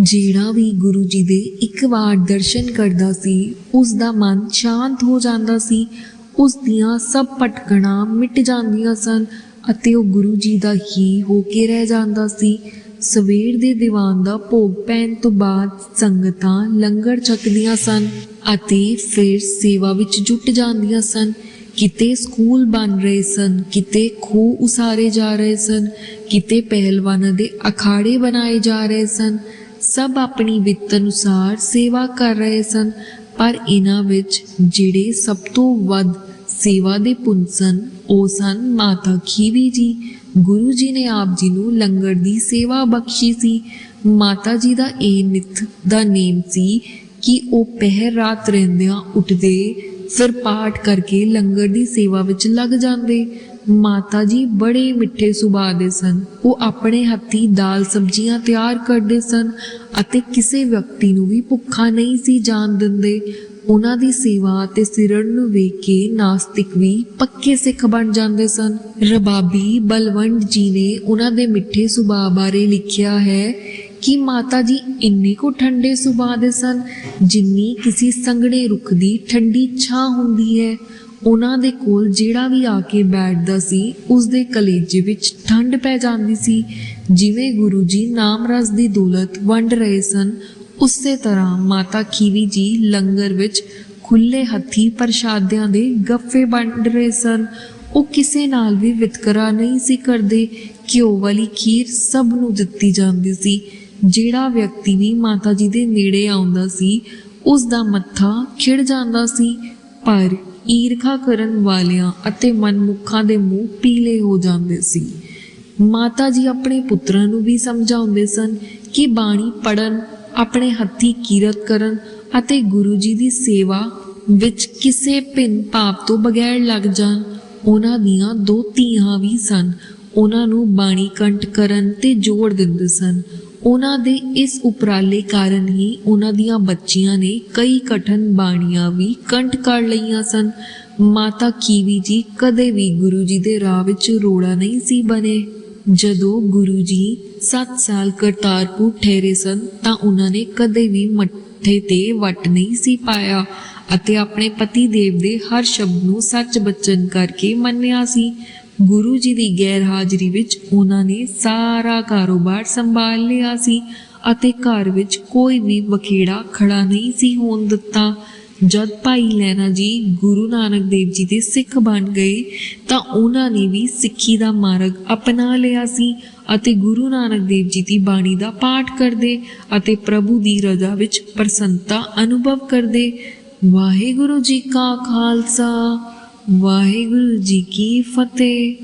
ਜਿਹੜਾ ਵੀ ਗੁਰੂ ਜੀ ਦੇ ਇੱਕ ਵਾਰ ਦਰਸ਼ਨ ਕਰਦਾ ਸੀ ਉਸ ਦਾ ਮਨ ਸ਼ਾਂਤ ਹੋ ਜਾਂਦਾ ਸੀ ਉਸ ਦੀਆਂ ਸਭ ਭਟਕਣਾ ਮਿਟ ਜਾਂਦੀਆਂ ਸਨ ਅਤੇ ਉਹ ਗੁਰੂ ਜੀ ਦਾ ਹੀ ਹੋ ਕੇ ਰਹਿ ਜਾਂਦਾ ਸੀ। ਸਵੇਰ ਦੇ ਦੀਵਾਨ ਦਾ ਭੋਗ ਪੈਣ ਤੋਂ ਬਾਅਦ ਸੰਗਤਾਂ ਲੰਗਰ ਛਕਦੀਆਂ ਸਨ ਅਤੇ ਫਿਰ ਸੇਵਾ ਵਿੱਚ ਜੁਟ ਜਾਂਦੀਆਂ ਸਨ। ਕਿਤੇ ਸਕੂਲ ਬਣ ਰਹੇ ਸਨ, ਕਿਤੇ ਖੂਹ ਉਸਾਰੇ ਜਾ ਰਹੇ ਸਨ, ਕਿਤੇ ਪਹਿਲਵਾਨਾਂ ਦੇ ਅਖਾੜੇ ਬਣਾਏ ਜਾ ਰਹੇ ਸਨ। ਸਭ ਆਪਣੀ ਵਿੱਤ ਅਨੁਸਾਰ ਸੇਵਾ ਕਰ ਰਹੇ ਸਨ, ਪਰ ਇਹਨਾਂ ਵਿੱਚ ਜਿਹੜੇ ਸਭ ਤੋਂ ਵੱਧ ਸੇਵਾ ਦੇ ਪੁੰਨ ਸਨ, ਉਹ ਸਨ ਮਾਤਾ ਖੀਵੀ ਜੀ। ਗੁਰੂ ਜੀ ਨੇ ਆਪ ਜੀ ਨੂੰ ਲੰਗਰ ਦੀ ਸੇਵਾ ਬਖਸ਼ੀ ਸੀ। ਮਾਤਾ ਜੀ ਦਾ ਇਹ ਨਿਤ ਦਾ ਨੇਮ ਸੀ ਕਿ ਉਹ ਪਹਿਰ ਰਾਤ ਰਹਿੰਦਿਆਂ ਉੱਠਦੇ ਫਿਰ ਪਾਠ ਕਰਕੇ ਲੰਗਰ ਦੀ ਸੇਵਾ ਵਿੱਚ ਲੱਗ ਜਾਂਦੇ। ਮਾਤਾ ਜੀ ਬੜੇ ਮਿੱਠੇ ਸੁਭਾਅ ਦੇ ਸਨ। ਉਹ ਆਪਣੇ ਹੱਥੀ ਦਾਲ ਸਬਜ਼ੀਆਂ ਤਿਆਰ ਕਰਦੇ ਸਨ ਅਤੇ ਕਿਸੇ ਵਿਅਕਤੀ ਨੂੰ ਵੀ ਭੁੱਖਾ ਨਹੀਂ ਸੀ ਜਾਣ ਦਿੰਦੇ। ਉਹਨਾਂ ਦੀ ਸੇਵਾ ਤੇ ਸਿਰਣ ਨੂੰ ਵੇਖ ਕੇ ਨਾਸਤਿਕ ਵੀ ਪੱਕੇ ਸਿੱਖ ਬਣ ਜਾਂਦੇ ਸਨ। ਰਬਾਬੀ ਬਲਵੰਡ ਜੀ ਨੇ ਉਹਨਾਂ ਦੇ ਮਿੱਠੇ ਸੁਭਾਅ ਬਾਰੇ ਲਿਖਿਆ ਹੈ ਕਿ ਮਾਤਾ ਜੀ ਇੰਨੇ ਕੋ ਠੰਡੇ ਸੁਭਾਅ ਦੇ ਸਨ? ਜਿੰਨੀ ਕਿਸੇ ਸੰਘਣੇ ਰੁੱਖ ਦੀ ਠੰਡੀ ਛਾਂ ਹੁੰਦੀ ਹੈ। ਉਹਨਾਂ ਦੇ ਕੋਲ ਜਿਹੜਾ ਵੀ ਆ ਕੇ ਬੈਠਦਾ ਸੀ, ਉਸ ਦੇ ਕਲੇਜੇ ਵਿੱਚ ਠੰਡ ਪੈ ਜਾਂਦੀ ਸੀ। ਜਿਵੇਂ ਗੁਰੂ ਜੀ ਨਾਮ ਰਸ ਦੀ ਦੌਲਤ ਵੰਡ ਰਹੇ ਸਨ, ਉਸੇ ਤਰ੍ਹਾਂ ਮਾਤਾ ਖੀਵੀ ਜੀ ਲੰਗਰ ਵਿੱਚ ਖੁੱਲੇ ਹੱਥੀ ਪ੍ਰਸ਼ਾਦਿਆਂ ਦੇ ਗੱਫੇ ਵੰਡ ਰਹੇ ਸਨ। ਉਹ ਕਿਸੇ ਨਾਲ ਵੀ ਵਿਤਕਰਾ ਨਹੀਂ ਸੀ ਕਰਦੇ। ਘਿਓ ਵਾਲੀ ਖੀਰ ਸਭ ਨੂੰ ਦਿੱਤੀ ਜਾਂਦੀ ਸੀ। ਜਿਹੜਾ ਵਿਅਕਤੀ ਵੀ ਮਾਤਾ ਜੀ ਦੇ ਨੇੜੇ ਆਉਂਦਾ ਸੀ ਉਸ ਦਾ ਮੱਥਾ ਖਿੜ ਜਾਂਦਾ ਸੀ, ਪਰ ਈਰਖਾ ਕਰਨ ਵਾਲਿਆਂ ਅਤੇ ਮਨਮੁੱਖਾਂ ਦੇ ਮੂੰਹ ਪੀਲੇ ਹੋ ਜਾਂਦੇ ਸੀ। ਮਾਤਾ ਜੀ ਆਪਣੇ ਪੁੱਤਰਾਂ ਨੂੰ ਵੀ ਸਮਝਾਉਂਦੇ ਸਨ ਕਿ ਬਾਣੀ ਪੜਨ ਆਪਣੇ ਹੱਥੀ ਕੀਰਤ ਕਰਨ ਅਤੇ ਗੁਰੂ ਜੀ ਦੀ ਸੇਵਾ ਵਿੱਚ ਕਿਸੇ ਭਿੰਨ ਭਾਵ ਤੋਂ ਬਗੈਰ ਲੱਗ ਜਾਣ, ਉਹਨਾਂ ਦੀਆਂ ਦੋ ਧੀਆਂ ਵੀ ਸਨ। ਉਹਨਾਂ ਨੂੰ ਬਾਣੀ ਕੰਠ ਕਰਨ ਤੇ ਜੋੜ ਦਿੰਦੇ ਸਨ। ਉਹਨਾਂ ਦੇ ਇਸ ਉਪਰਾਲੇ ਕਾਰਨ ਹੀ ਉਹਨਾਂ ਦੀਆਂ ਬੱਚੀਆਂ ਨੇ ਕਈ ਕਠਨ ਬਾਣੀਆਂ ਵੀ ਕੰਠ ਕਰ ਲਈਆਂ ਸਨ। ਮਾਤਾ ਕੀਵੀ ਜੀ ਕਦੇ ਵੀ ਗੁਰੂ ਜੀ ਦੇ ਰਾਹ ਵਿੱਚ ਰੋੜਾ ਨਹੀਂ ਸੀ ਬਣੇ। ਜਦੋਂ ਗੁਰੂ ਜੀ 7 ਸਾਲ ਕਰਤਾਰਪੁਰ ਠਹਿਰੇ ਸਨ ਤਾਂ ਉਹਨਾਂ ਨੇ ਕਦੇ ਵੀ ਮੱਥੇ ਤੇ ਵਟ ਨਹੀਂ ਸੀ ਪਾਇਆ ਅਤੇ ਆਪਣੇ ਪਤੀ ਦੇਵ ਦੇ ਹਰ ਸ਼ਬਦ ਨੂੰ ਸੱਚ ਬਚਨ ਕਰਕੇ ਮੰਨਿਆ ਸੀ। ਗੁਰੂ ਜੀ ਦੀ ਗੈਰ ਹਾਜ਼ਰੀ ਵਿੱਚ ਉਹਨਾਂ ਨੇ ਸਾਰਾ ਕਾਰੋਬਾਰ ਸੰਭਾਲ ਲਿਆ ਸੀ ਅਤੇ ਘਰ ਵਿੱਚ ਕੋਈ ਵੀ ਵਖੇੜਾ ਖੜਾ ਨਹੀਂ ਸੀ ਹੋਣ ਦਿੱਤਾ। ਜਦ ਭਾਈ ਲੈਣਾ ਜੀ ਗੁਰੂ ਨਾਨਕ ਦੇਵ ਜੀ ਦੇ ਸਿੱਖ ਬਣ ਗਏ ਤਾਂ ਉਹਨਾਂ ਨੇ ਵੀ ਸਿੱਖੀ ਦਾ ਮਾਰਗ ਅਪਣਾ ਲਿਆ ਸੀ ਅਤੇ ਗੁਰੂ ਨਾਨਕ ਦੇਵ ਜੀ ਦੀ ਬਾਣੀ ਦਾ ਪਾਠ ਕਰਦੇ ਅਤੇ ਪ੍ਰਭੂ ਦੀ ਰਜ਼ਾ ਵਿੱਚ ਪ੍ਰਸੰਨਤਾ ਅਨੁਭਵ ਕਰਦੇ। ਵਾਹਿਗੁਰੂ ਜੀ ਕਾ ਖਾਲਸਾ। ਵਾਹਿਗੁਰੂ ਜੀ ਕੀ ਫਤਿਹ।